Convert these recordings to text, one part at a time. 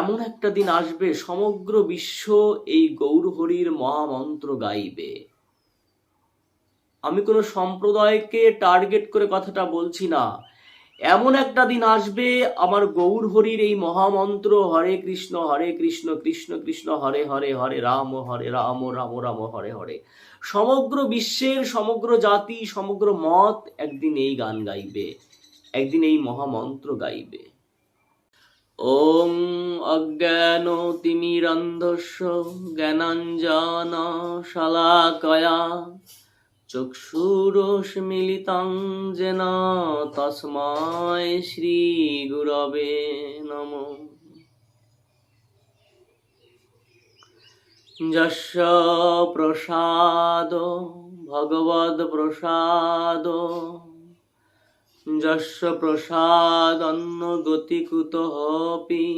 এমন একটা দিন আসবে, সমগ্র বিশ্ব এই গৌরহরির মহামন্ত্র গাইবে। আমি কোনো সম্প্রদায়কে টার্গেট করে কথাটা বলছি না। এমন একটা দিন আসবে, আমার গৌর হরির এই মহামন্ত্র, হরে কৃষ্ণ হরে কৃষ্ণ কৃষ্ণ কৃষ্ণ, হরে হরে হরে, রাম হরে, রাম রাম রাম, হরে হরে। সমগ্র বিশ্বের, সমগ্র জাতি, সমগ্র মত একদিন এই গান গাইবে, একদিন এই মহামন্ত্র গাইবে। ওম অজ্ঞান তিমিরন্ধস্য জ্ঞানাঞ্জন শালাকয়া চক্ষুরোষ্মিলিতং যেন তস্মৈ শ্রী গুরবে নম যস্য প্রসাদন্ন গতিকুতপি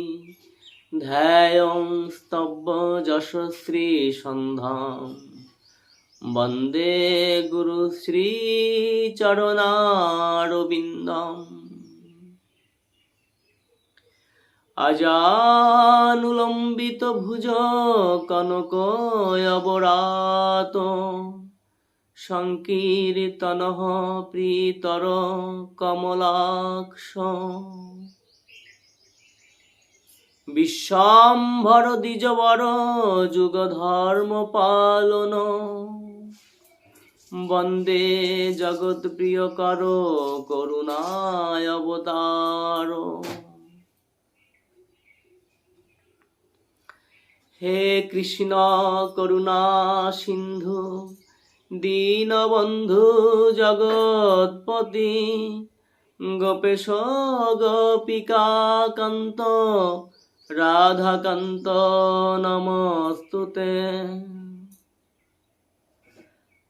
ধ্যায়ং স্তব্য যশশ্রী সন্ধাম বন্দে গুরু শ্রী চরণারবিন্দম। আজানুলম্বিত ভুজ কনক অবরাত সংকীর্তন প্রীতর কমলাক্ষ বিশ্বাম্ভর দ্বিজবর যুগ ধর্ম পালন। বন্দে জগৎ প্রিয় কর করুণায় অবতার। হে কৃষ্ণ করুণা সিন্ধু দীনবন্ধু জগৎপতি, গোপেশ গোপিকা কান্ত রাধাকান্ত নমস্তুতে।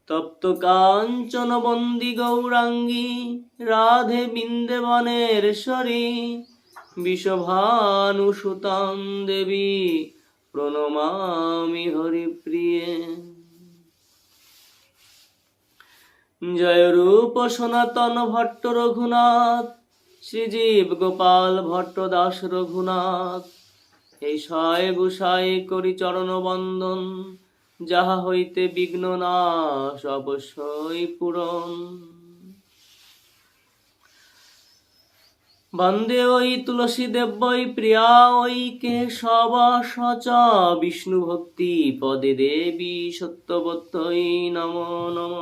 তপ্ত কাঞ্চন বন্দি গৌরাঙ্গী, রাধে বিন্দেবনেশ্বরী বিষভানুসুতাং দেবী, প্রণমামি হরিপ্রিয়ে। জয় রূপ সনাতন ভট্ট রঘুনাথ, শ্রীজীব গোপাল ভট্ট দাস রঘুনাথ। এই শয় গুসাই করি চরণ বন্দন, যাহা হইতে বিঘ্ন নাশ অবশ্যই পূরণ। বন্দে ওই তুলসী দেব্যই প্রিয়া, ওই কেশব, সচ বিষ্ণু ভক্তি পদে দেবী সত্যবত্যই নম নম।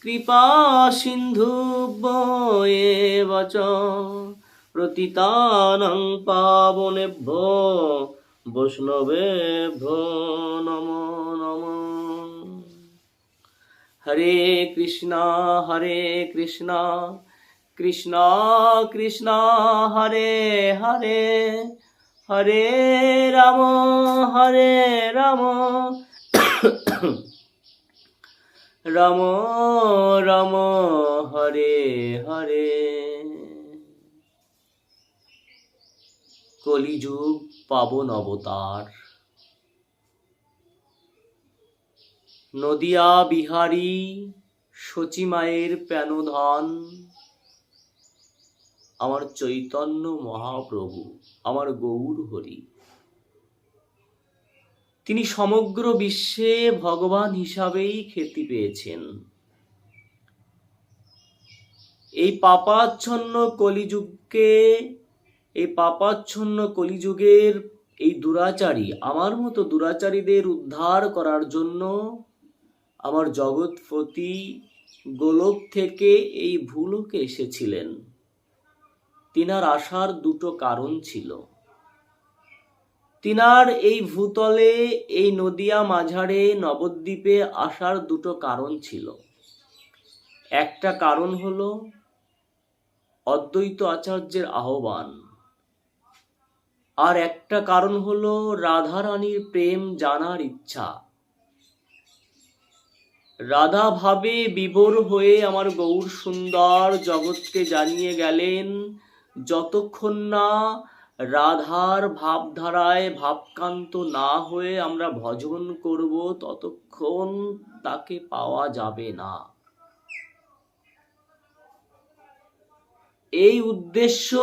কৃপা সিন্ধু বচ, প্রতিতানং পাবনেভ্য, বৈষ্ণবেভ্য নম নম। হরে কৃষ্ণ হরে কৃষ্ণ কৃষ্ণ কৃষ্ণ, হরে হরে। হরে রাম হরে রাম। রাম রাম, হরে হরে। কলিযুগ পাবন অবতার। নদিয়া বিহারী সচিমায়ের প্যানোধন আমার চৈতন্য মহাপ্রভু, আমার গৌর হরি। তিনি সমগ্র বিশ্বে ভগবান হিসাবেই খ্যাতি পেয়েছেন। এই পাপাচ্ছন্ন কলিযুগকে, এই পাপাচ্ছন্ন কলিযুগের এই দুরাচারী, আমার মতো দুরাচারীদের উদ্ধার করার জন্য আমার জগৎপতি গোলক থেকে এই ভুলোকে এসেছিলেন। তিনার আসার দুটো কারণ ছিল। তিনার এই ভূতলে, এই নদিয়া মাঝারে নবদ্বীপে আসার দুটো কারণ ছিল। একটা কারণ হল অদ্বৈত আচার্যের আহ্বান। আর একটা কারণ হলো রাধারানীর প্রেম জানার ইচ্ছা। রাধা ভাবে বিভোর হয়ে আমার গৌর সুন্দর জগৎকে জানিয়ে গেলেন যতক্ষণ না রাধার ভাবধারায় ভাবকান্ত না হয়ে আমরা ভজন করব, ততক্ষণ তাকে পাওয়া যাবে না। এই উদ্দেশ্য,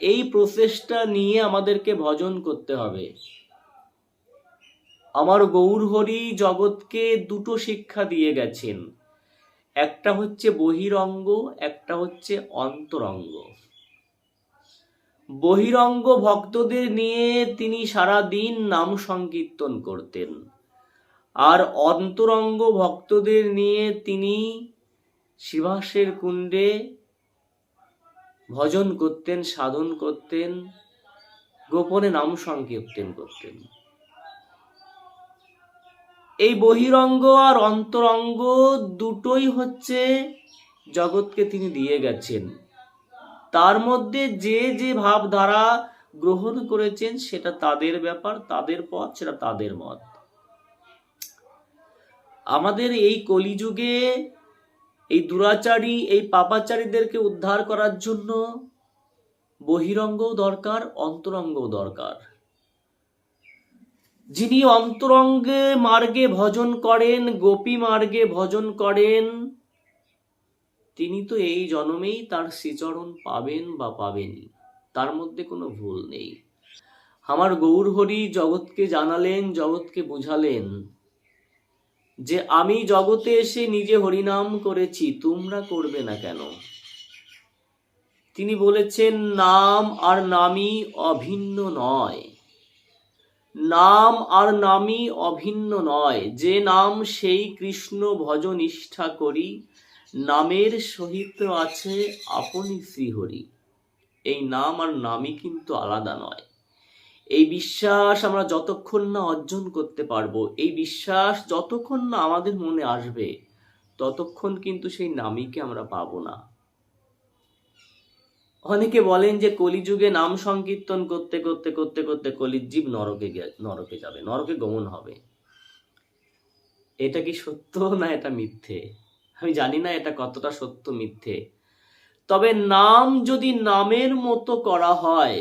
এই প্রচেষ্টা নিয়ে আমাদেরকে ভজন করতে হবে। আমার গৌরহরি জগৎকে দুটো শিক্ষা দিয়ে গেছেন। একটা হচ্ছে বহিরঙ্গ, একটা হচ্ছে অন্তরঙ্গ। বহিরঙ্গ ভক্তদের নিয়ে তিনি সারা দিন নাম সংকীর্তন করতেন। আর অন্তরঙ্গ ভক্তদের নিয়ে তিনি শিবাসের কুণ্ডে ভজন করতেন, সাধন করতেন, গোপনে নাম সংকীর্তন করতেন। এই বহিরঙ্গ আর অন্তরঙ্গ দুটোই হচ্ছে জগৎকে তিনি দিয়ে গেছেন। তার মধ্যে যে যে ভাবধারা গ্রহণ করেছেন, সেটা তাদের ব্যাপার, তাদের পথ, সেটা তাদের মত। আমাদের এই কলিযুগে এই দুরাচারী, এই পাপাচারীদেরকে উদ্ধার করার জন্য বহিরঙ্গও দরকার, অন্তরঙ্গও দরকার। যিনি অন্তরঙ্গে মার্গে ভজন করেন, গোপী মার্গে ভজন করেন তিনি তো এই জন্মেই তার শ্রীচরণ পাবেন বা পাবেনই। তার মধ্যে কোনো ভুল নেই। আমার গৌরহরি জগৎকে জানালেন, জগৎকে বুঝালেন যে আমি জগতে এসে নিজে হরিনাম করেছি, তোমরা করবে না কেন? তিনি বলেছেন, নাম আর নামই অভিন্ন নয়। নাম আর নামই অভিন্ন নয়। যে নাম সেই কৃষ্ণ ভজ নিষ্ঠা করি নামের সহিত আছে আপনি শ্রীহরি। এই নাম আর নামই কিন্তু আলাদা নয়। এই বিশ্বাস আমরা যতক্ষণ না অর্জন করতে পারব, এই বিশ্বাস যতক্ষণ না আমাদের মনে আসবে, ততক্ষণ কিন্তু সেই নামীকে আমরা পাবো না। অনেকে বলেন যে কলিযুগে নাম সংকীর্তন করতে করতে করতে করতে কলির জীব নরকে নরকে যাবে, নরকে গমন হবে। এটা কি সত্য না এটা মিথ্যে? আমি জানি না এটা কতটা সত্য, মিথ্যে। তবে নাম যদি নামের মতো করা হয়,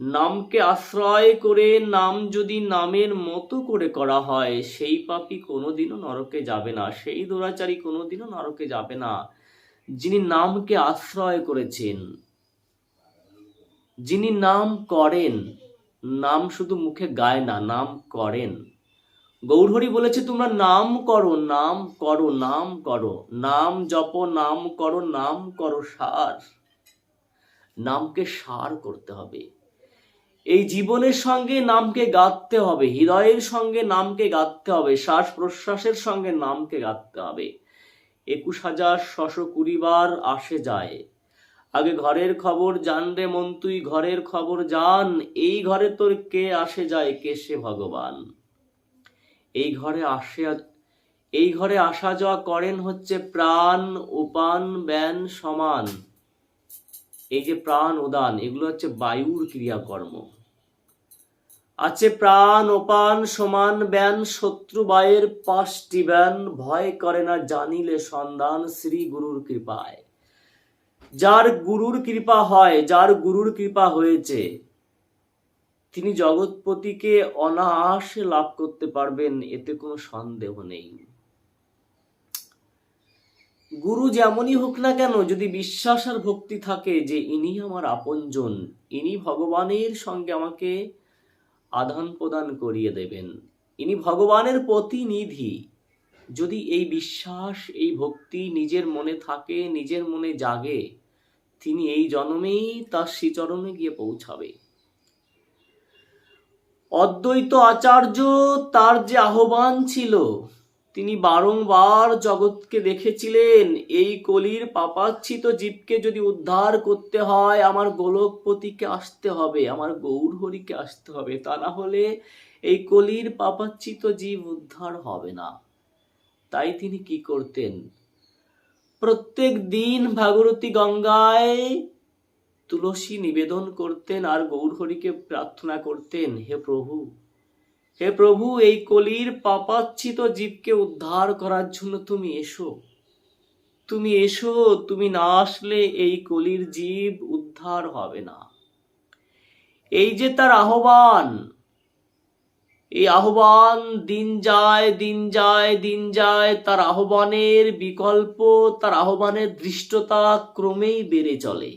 নামকে আশ্রয় করে নাম যদি নামের মতো করে করা হয়, সেই পাপী কোনোদিনও নরকে যাবে না, সেই দুরাচারী কোনোদিনও নরকে যাবে না। যিনি নামকে আশ্রয় করেছেন, যিনি নাম করেন, নাম শুধু মুখে গায় না, নাম করেন। গৌরহরি বলেছে, তোমরা নাম করো নাম করো নাম করো। নাম জপ, নাম করো নাম করো সার। নামকে সার করতে হবে। এই জীবনের সঙ্গে নামকে গাঁথতে হবে, হৃদয়ের সঙ্গে নামকে গাঁথতে হবে শ্বাস প্রশ্বাসের সঙ্গে নামকে গাঁথতে হবে। একুশ হাজার ছশো কুড়ি বার আসে যায়। আগে ঘরের খবর জান রে মন তুই ঘরের খবর জান। এই ঘরে তোর কে আসে যায়, কে সে ভগবান? এই ঘরে আসে এই ঘরে আসা যাওয়া করেন হচ্ছে প্রাণ, উপান, ব্যান, সমান। এই যে প্রাণ, উদান, এগুলো হচ্ছে বায়ুর ক্রিয়াকর্ম। আছে প্রাণ ওপান সমান, ব্যান, শত্রু বায়ের পাঁচটি ব্যান, ভয় করে না জানিলে সন্ধান শ্রী গুরুর কৃপায়। যার গুরুর কৃপা হয়, যার গুরুর কৃপা হয়েছে তিনি জগৎপতিকে অনায়াসে লাভ করতে পারবেন, এতে কোনো সন্দেহ নেই। গুরু যেমনই হোক না কেন, যদি বিশ্বাস আর ভক্তি থাকে যে ইনি আমার আপনজন, ইনি ভগবানের সঙ্গে আমাকে আদান প্রদান করিয়ে দেবেন। ইনি ভগবানের প্রতিনিধি। যদি এই বিশ্বাস, এই ভক্তি নিজের মনে থাকে, নিজের মনে জাগে, তিনি এই জন্মেই তার শ্রীচরণে গিয়ে পৌঁছাবে। অদ্বৈত আচার্য তার যে আহ্বান ছিল, তিনি বারংবার জগৎকে দেখেছিলেন, এই কলির পাপাচ্ছিত জীবকে যদি উদ্ধার করতে হয়, আমার গোলকপতিকে আসতে হবে, আমার গৌরহরিকে আসতে হবে, তা না হলে এই কলির পাপাচ্ছিত জীব উদ্ধার হবে না। তাই তিনি কি করতেন? প্রত্যেক দিন ভাগরতী গঙ্গায় তুলসী নিবেদন করতেন আর গৌরহরিকে প্রার্থনা করতেন, হে প্রভু হে প্রভু, এই কলির পাপাচ্ছিত জীবকে উদ্ধার করার জন্য তুমি এসো। তুমি এসো, তুমি না আসলে এই কলির জীব উদ্ধার হবে না। এই যে তার আহ্বান, এই আহ্বান দিন যায় দিন যায় দিন যায়, তার আহ্বানের বিকল্প, তার আহ্বানের দৃষ্টতা ক্রমেই বেড়ে চলে।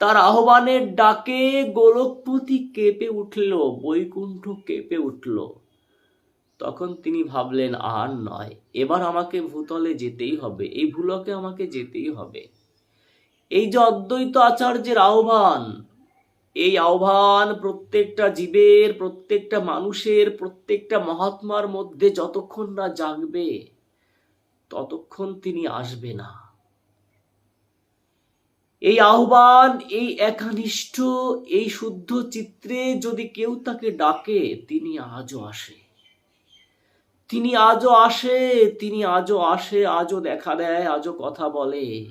তার আহ্বানের ডাকে গোলকপতি কেঁপে উঠল, বৈকুণ্ঠ কেঁপে উঠল। তখন তিনি ভাবলেন, আর নয়, এবার আমাকে ভূতলে যেতেই হবে, এই ভূলকে আমাকে যেতেই হবে। এই যে অদ্বৈত আচার্যের আহ্বান, এই আহ্বান প্রত্যেকটা জীবের, প্রত্যেকটা মানুষের, প্রত্যেকটা মহাত্মার মধ্যে যতক্ষণ না জাগবে, ততক্ষণ তিনি আসবে না। এই আহ্বান, এই একানিষ্ঠ, এই শুদ্ধ চিত্রে যদি কেউ তাকে ডাকে, তিনি আজও আসে। তিনি আজও আসে, তিনি আজও আসে, আজও দেখা দেয়, আজও কথা বলে।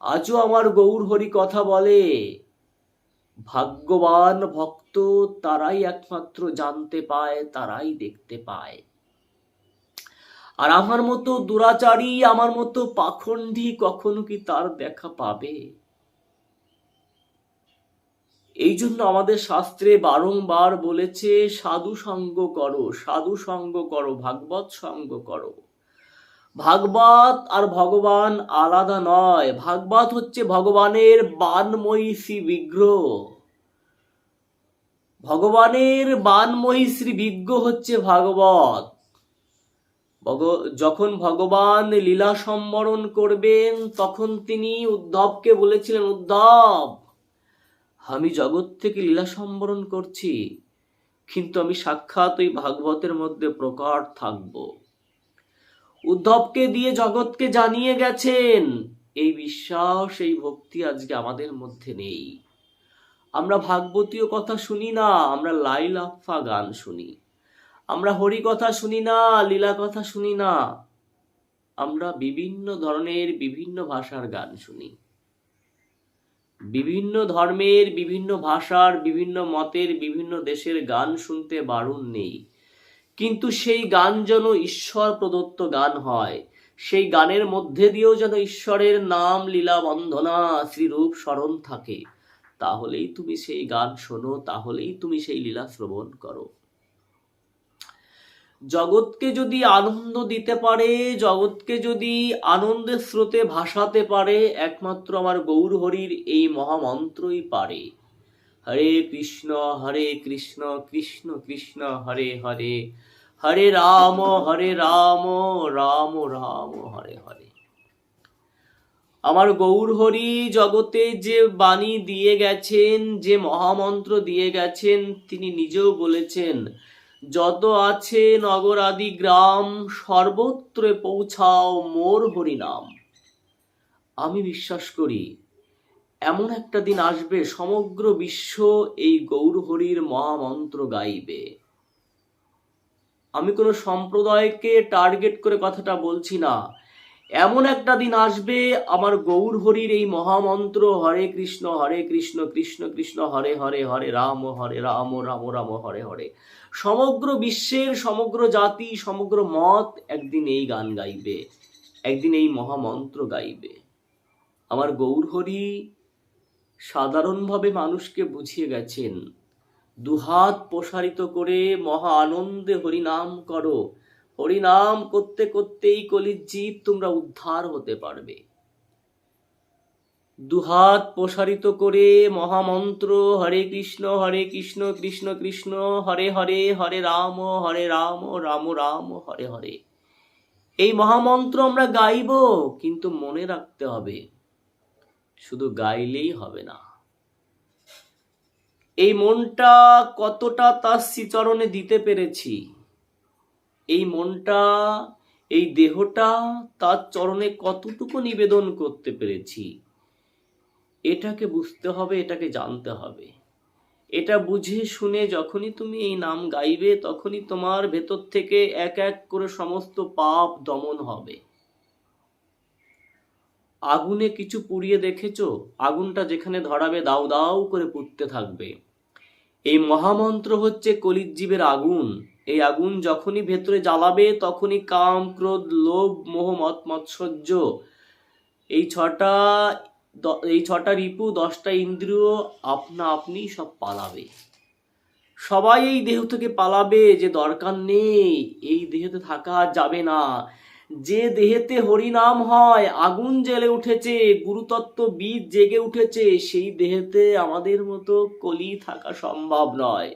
আজও আমার গৌর হরি কথা বলে। ভাগ্যবান ভক্ত তারাই একমাত্র জানতে পায়, তারাই দেখতে পায়। আর আমার মতো দুরাচারী, আমার মতো পাখণ্ডী কখনো কি তার দেখা পাবে? এই জন্য আমাদের শাস্ত্রে বারংবার বলেছে, সাধু সঙ্গ করো, সাধু সঙ্গ করো, ভাগবত সঙ্গ করো। ভাগবত আর ভগবান আলাদা নয়, ভাগবত হচ্ছে ভগবানের বানময়ী বিগ্রহ। ভগবানের বানময়ী শ্রী বিগ্রহ হচ্ছে ভাগবত। ভগ- যখন ভগবান লীলা সম্বরণ করবেন, তখন তিনি উদ্ধবকে বলেছিলেন, উদ্ধব, আমি জগৎ থেকে লীলা সম্বরণ করছি, কিন্তু আমি সাক্ষাৎ ওই ভাগবতের মধ্যে প্রকট থাকব। উদ্ধবকে দিয়ে জগৎকে জানিয়ে গেছেন, এই বিশ্বাস, এই ভক্তি আজকে আমাদের মধ্যে নেই। আমরা ভাগবতীয় কথা শুনি না, আমরা লাইলাফা গান শুনি। আমরা হরি কথা শুনি না, লীলা কথা শুনি না। আমরা বিভিন্ন ধরনের, বিভিন্ন ভাষার গান শুনি। বিভিন্ন ধর্মের, বিভিন্ন ভাষার, বিভিন্ন মতের, বিভিন্ন দেশের গান শুনতে বারণ নেই। কিন্তু সেই গান যেন ঈশ্বর প্রদত্ত গান হয়, সেই গানের মধ্যে দিয়েও যেন ঈশ্বরের নাম লীলা বন্ধনা শ্রীরূপ স্মরণ থাকে, তাহলেই তুমি সেই গান শোনো, তাহলেই তুমি সেই লীলা শ্রবণ করো। জগৎকে যদি আনন্দ দিতে পারে, জগৎকে যদি আনন্দের স্রোতে ভাসাতে পারে, একমাত্র আমার গৌর হরির এই মহামন্ত্রই পারে। হরে কৃষ্ণ হরে কৃষ্ণ কৃষ্ণ কৃষ্ণ, হরে হরে। হরে রাম হরে রাম রাম রাম, হরে হরে। আমার গৌর হরি জগতে যে বাণী দিয়ে গেছেন, যে মহামন্ত্র দিয়ে গেছেন, তিনি নিজেও বলেছেন যত আছে নগর আদি গ্রাম, সর্বত্রে পৌঁছাও মোর হরিনাম। আমি বিশ্বাস করি, এমন একটা দিন আসবে, সমগ্র বিশ্ব এই গৌর হরির মহামন্ত্র গাইবে। আমি কোনো সম্প্রদায়কে টার্গেট করে কথাটা বলছি না। এমন একটা দিন আসবে, আমার গৌর হরির এই মহামন্ত্র, হরে কৃষ্ণ হরে কৃষ্ণ কৃষ্ণ কৃষ্ণ, হরে হরে হরে, রাম হরে, রাম রাম রাম, হরে হরে। সমগ্র বিশ্বের, সমগ্র জাতি, সমগ্র মত একদিন এই গান গাইবে, একদিন এই মহামন্ত্র গাইবে। আমার গৌর হরি সাধারণভাবে মানুষকে বুঝিয়ে গেছেন, দুহাত প্রসারিত করে মহা আনন্দে হরিনাম করো। হরিনাম করতে করতেই কলির জীব তোমরা উদ্ধার হতে পারবে। দুহাত প্রসারিত করে মহামন্ত্র, হরে কৃষ্ণ হরে কৃষ্ণ কৃষ্ণ কৃষ্ণ, হরে হরে হরে রাম হরে রাম রাম রাম, হরে হরে। এই মহামন্ত্র আমরা গাইব, কিন্তু মনে রাখতে হবে, শুধু গাইলেই হবে না। এই মনটা কতটা তার শ্রীচরণে দিতে পেরেছি, এই মনটা, এই দেহটা তার চরণে কতটুকু নিবেদন করতে পেরেছি এটাকে বুঝতে হবে, এটাকে জানতে হবে। এটা বুঝে শুনে যখনই তুমি এই নাম গাইবে, তখনই তোমার ভেতর থেকে এক এক করে সমস্ত পাপ দমন হবে। আগুনে কিছু পুড়িয়ে দেখেছ? আগুনটা যেখানে ধরাবে দাউ দাউ করে পুড়তে থাকবে। এই মহামন্ত্র হচ্ছে কলিজীবের আগুন। এই আগুন যখনই ভেতরে জ্বালাবে, তখনই কাম, ক্রোধ, লোভ, মোহ, মত মৎসর্য এই ছটা এই ছটা রিপু, দশটা ইন্দ্রিয়, আপনা আপনি সব পালাবে। সবাই এই দেহ থেকে পালাবে যে দরকার নেই, এই দেহেতে থাকা যাবে না। যে দেহেতে হরিনাম হয়, আগুন জ্বেলে উঠেছে, গুরুতত্ত্ব বীজ জেগে উঠেছে, সেই দেহেতে আমাদের মতো কলি থাকা সম্ভব নয়।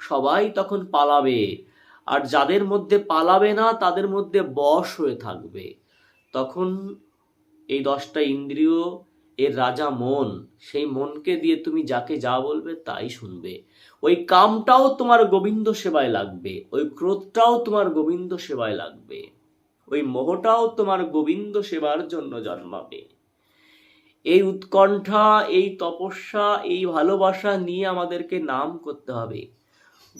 সবাই তখন পালাবে, আর যাদের মধ্যে পালাবে না, তাদের মধ্যে বশ হয়ে থাকবে। তখন এই দশটা ইন্দ্রিয় এর রাজা মন, সেই মনকে দিয়ে তুমি যাকে যা বলবে তাই শুনবে। ওই কামটাও তোমার গোবিন্দ সেবায় লাগবে, ওই ক্রোধটাও তোমার গোবিন্দ সেবায় লাগবে, ওই মোহটাও তোমার গোবিন্দ সেবার জন্য জন্মাবে। এই উৎকণ্ঠা, এই তপস্যা, এই ভালোবাসা নিয়ে আমাদেরকে নাম করতে হবে।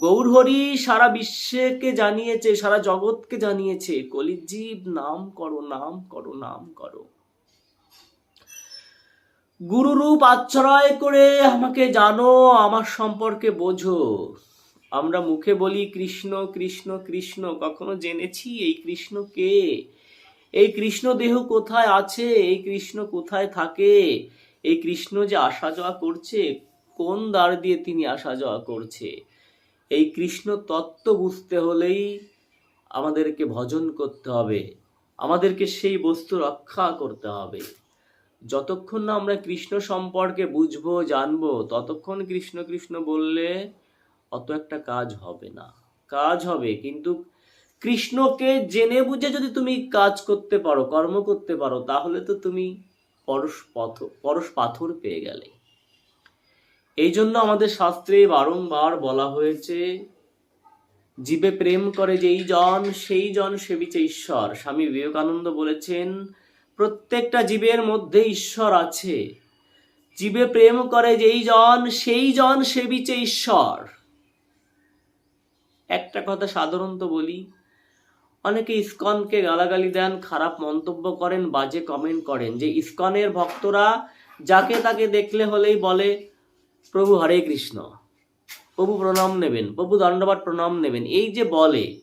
গৌরহরি সারা বিশ্বকে জানিয়েছে, সারা জগৎকে জানিয়েছে, কলিজীব, নাম করো নাম করো নাম করো। গুরুরূপ আশ্রয় করে আমাকে জানো, আমার সম্পর্কে বোঝো। আমরা মুখে বলি কৃষ্ণ কৃষ্ণ কৃষ্ণ। কখনো জেনেছি এই কৃষ্ণ কে? এই কৃষ্ণ দেহ কোথায় আছে? এই কৃষ্ণ কোথায় থাকে? এই কৃষ্ণ যে আসা যাওয়া করছে, কোন দ্বার দিয়ে তিনি আসা যাওয়া করছে? এই কৃষ্ণ তত্ত্ব বুঝতে হলেই আমাদেরকে ভজন করতে হবে। আমাদেরকে সেই বস্তু রক্ষা করতে হবে। যতক্ষণ না আমরা কৃষ্ণ সম্পর্কে বুঝব, জানব, ততক্ষণ কৃষ্ণ কৃষ্ণ বললে অত একটা কাজ হবে না। কাজ হবে, কিন্তু কৃষ্ণকে জেনে বুঝে যদি তুমি কাজ করতে পারো, কর্ম করতে পারো, তাহলে তো তুমি পরশ পথ, পরশ পাথর পেয়ে গেলে। এই জন্য আমাদের শাস্ত্রে বারংবার বলা হয়েছে, জীবে প্রেম করে যেই জন, সেই জন সেবিছে ঈশ্বর। স্বামী বিবেকানন্দ বলেছেন প্রত্যেকটা জীবের মধ্যে ঈশ্বর আছে। জীবে প্রেম করে যেই জন, সেই জন সেবিছে ঈশ্বর। একটা কথা সাধারণত বলি, অনেকে ইস্কনকে গালাগালি দেন, খারাপ মন্তব্য করেন, বাজে কমেন্ট করেন। যে ইস্কনের ভক্তরা যাকে তাকে দেখলে হলেই বলে, প্রভু হরে কৃষ্ণ। প্রভু প্রণাম নেবেন, প্রভু দণ্ডবাদ প্রণাম নেবেন। এই যে বলে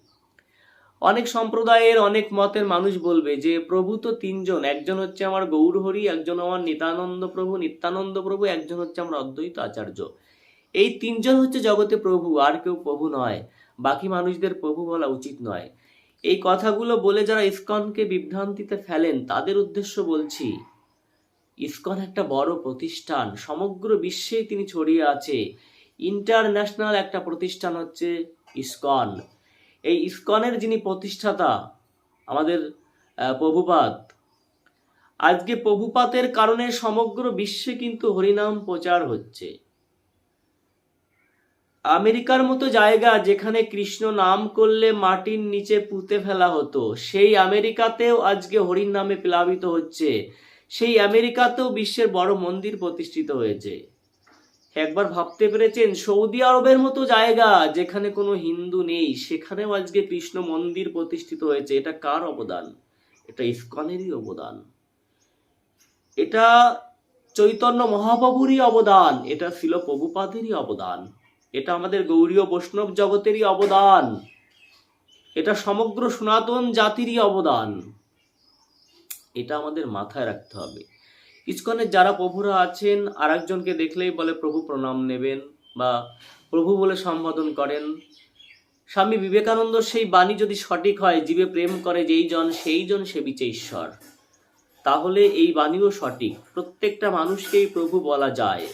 অনেক সম্প্রদায়ের, অনেক মতের মানুষ বলবে যে, প্রভু তো তিনজন, একজন হচ্ছে আমার গৌরহরি, একজন আমার নিতানন্দ প্রভু, নিত্যানন্দ প্রভু, একজন হচ্ছে আমার অদ্বৈত আচার্য। এই তিনজন হচ্ছে জগতে প্রভু, আর কেউ প্রভু নয়। বাকি মানুষদের প্রভু বলা উচিত নয়। এই কথাগুলো বলে যারা ইস্কনকে বিভ্রান্তিতে ফেলেন, তাদের উদ্দেশ্য বলছি, ইস্কন একটা বড় প্রতিষ্ঠান, সমগ্র বিশ্বেই তিনি ছড়িয়ে আছে। ইন্টারন্যাশনাল একটা প্রতিষ্ঠান হচ্ছে ইসকন। এই ইস্কনের যিনি প্রতিষ্ঠাতা, আমাদের প্রভুপাত, আজকে প্রভুপাতের কারণে সমগ্র বিশ্বে কিন্তু হরিনাম প্রচার হচ্ছে। আমেরিকার মতো জায়গা যেখানে কৃষ্ণ নাম করলে মাটির নিচে পুঁতে ফেলা হতো, সেই আমেরিকাতেও আজকে হরির নামে প্লাবিত হচ্ছে। সেই আমেরিকাতেও বিশ্বের বড় মন্দির প্রতিষ্ঠিত হয়েছে। একবার ভাবতে পেরেছেন, সৌদি আরবের মতো জায়গা যেখানে কোনো হিন্দু নেই, সেখানেও আজকে কৃষ্ণ মন্দির প্রতিষ্ঠিত হয়েছে। এটা কার অবদান? এটা ইস্কনেরই অবদান। এটা চৈতন্য মহাপ্রভুরই অবদান, এটা ছিল প্রভুপাদেরই অবদান, এটা আমাদের গৌরীয় বৈষ্ণব জগতেরই অবদান, এটা সমগ্র সনাতন জাতিরই অবদান। এটা আমাদের মাথায় রাখতে হবে। ইস্কনের যারা প্রভুরা আছেন আর একজনকে দেখলেই বলে, প্রভু প্রণাম নেবেন বা প্রভু বলে সম্বোধন করেন। স্বামী বিবেকানন্দ সেই বাণী যদি সঠিক হয়, জীবে প্রেম করে যেই জন, সেই জন সেবিছে ঈশ্বর। তাহলে এই বাণীও সঠিক। প্রত্যেকটা মানুষকেই প্রভু বলা যায়।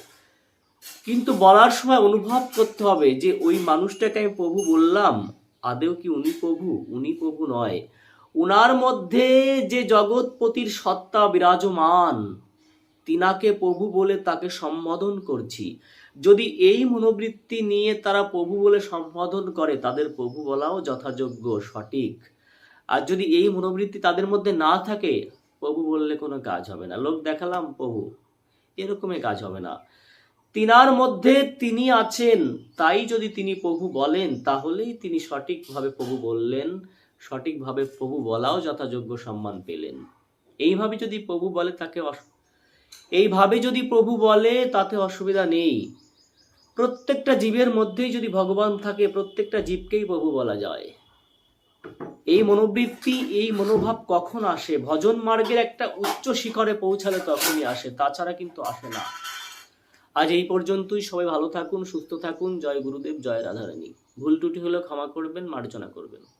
কিন্তু বলার সময় অনুভব করতে হবে যে, ওই মানুষটাকে আমি প্রভু বললাম। আদেও কি উনি প্রভু? উনি প্রভু নয়। উনার মধ্যে যে জগৎপতির সত্তা বিরাজমান তিনাকে প্রভু বলে তাকে সম্বোধন করছি। যদি এই মনোবৃত্তি নিয়ে তারা প্রভু বলে সম্বোধন করে, তাদের প্রভু বলাও যথাযোগ্য, সঠিক। আর যদি এই মনোবৃত্তি তাদের মধ্যে না থাকে, প্রভু বললে কোনো কাজ হবে না। লোক দেখালাম প্রভু, এরকমই কাজ হবে না। তিনার মধ্যে তিনি আছেন, তাই যদি তিনি প্রভু বলেন, তাহলেই তিনি সঠিকভাবে প্রভু বললেন, সঠিকভাবে প্রভু বলাও যথাযোগ্য সম্মান পেলেন। এইভাবে যদি প্রভু বলে, তাকে এইভাবে যদি প্রভু বলে, তাতে অসুবিধা নেই। প্রত্যেকটা জীবের মধ্যেই যদি ভগবান থাকে, প্রত্যেকটা জীবকেই প্রভু বলা যায়। এই মনোবৃত্তি, এই মনোভাব কখন আসে? ভজন মার্গের একটা উচ্চ শিখরে পৌঁছালে তখনই আসে, তাছাড়া কিন্তু আসে না। আজ এই পর্যন্তই, সবাই ভালো থাকুন, সুস্থ থাকুন, জয় গুরুদেব, জয় রাধারানী। ভুল ত্রুটি হলেও ক্ষমা করবেন, মার্জনা করবেন।